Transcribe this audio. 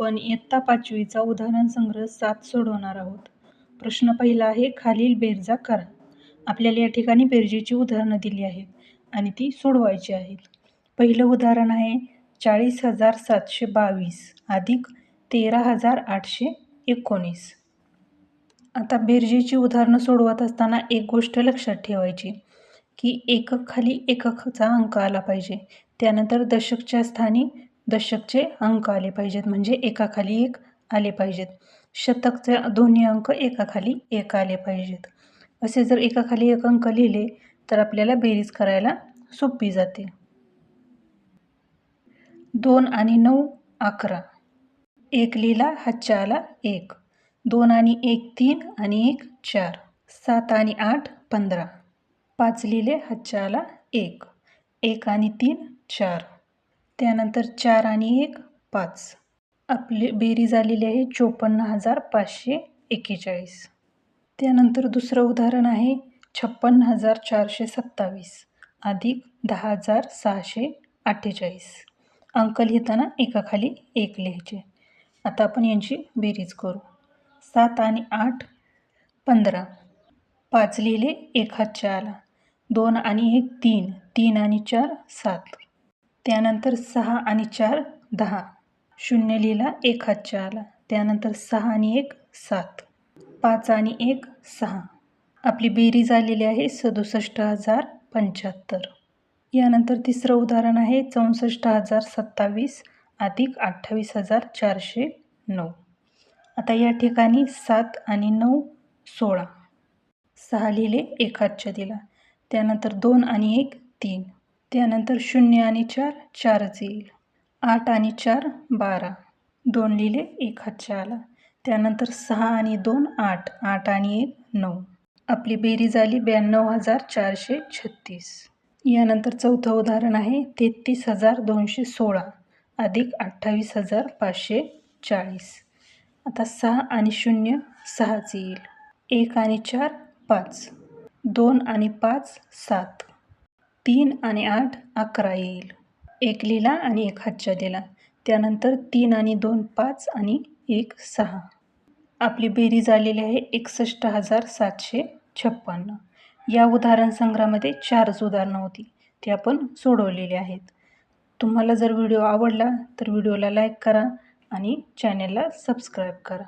आपण इयत्ता पाचवीचा उदाहरण संग्रह सात सोडवणार आहोत. प्रश्न पहिला आहे खालील बेरजा करा. आपल्याला या ठिकाणी बेरजेची उदाहरणं दिली आहेत आणि ती सोडवायची आहेत. पहिलं उदाहरण आहे चाळीस हजार सातशे बावीस अधिक तेरा हजार आठशे एकोणीस. आता बेरजेची उदाहरणं सोडवत असताना एक गोष्ट लक्षात ठेवायची की एकक खाली एककचा अंक आला पाहिजे. त्यानंतर दशकच्या स्थानी दशकचे अंक आले पाहिजेत म्हणजे एकाखाली एक आले पाहिजेत. शतकचे दोन्ही अंक एकाखाली एक आले पाहिजेत. असे जर एकाखाली एक अंक लिहिले तर आपल्याला बेरीज करायला सोपी जाते. दोन आणि नऊ अकरा. एक लिहिला हा आला एक. दोन आणि एक तीन आणि एक चार. सात आणि आठ पंधरा. पाच लिहिले हा आला एक. एक आणि तीन चार. त्यानंतर चार आणि एक पाच. आपली बेरीज आलेली आहे चोपन्न हजार पाचशे एक्केचाळीस. त्यानंतर दुसरं उदाहरण आहे छप्पन्न हजार चारशे सत्तावीस अधिक दहा हजार सहाशे अठ्ठेचाळीस. अंक लिहिताना एकाखाली एक लिहायचे. आता आपण यांची बेरीज करू. सात आणि आठ पंधरा. पाच लिहिले एक हात आला दोन आणि एक तीन. तीन आणि चार सात. त्यानंतर सहा आणि चार दहा. शून्य लिहिला एक हातच्या आला त्यानंतर सहा आणि एक सात. पाच आणि एक सहा. आपली बेरीज आलेली आहे सदुसष्ट हजार पंच्याहत्तर. यानंतर तिसरं उदाहरण आहे चौसष्ट हजार सत्तावीस अधिक अठ्ठावीस हजार चारशे नऊ. आता या ठिकाणी सात आणि नऊ सोळा. सहा लिहिले एक हातच्या दिला. त्यानंतर दोन आणि एक तीन. त्यानंतर शून्य आणि चार चारच येईल. आठ आणि चार बारा. दोन लिहिले एक हातच्या आला. त्यानंतर सहा आणि दोन आठ. आठ आणि एक नऊ. आपली बेरीज आली ब्याण्णव हजार चारशे छत्तीस. यानंतर चौथं उदाहरण आहे तेहतीस हजार दोनशे सोळा. अधिक अठ्ठावीस हजार पाचशे चाळीस. आता सहा आणि शून्य सहाच येईल. एक आणि चार पाच. दोन आणि पाच सात. तीन आणि आठ अकरा येईल. एक लिहिला आणि एक हातच्या दिला. त्यानंतर तीन आणि दोन पाच आणि एक सहा. आपली बेरीज आलेली आहे एकसष्ट हजार सातशे छप्पन्न या उदाहरण संग्रहामध्ये चारच उदाहरणं होती. ती आपण सोडवलेली आहेत. तुम्हाला जर व्हिडिओ आवडला तर व्हिडिओला लाईक करा आणि चॅनेलला सबस्क्राईब करा.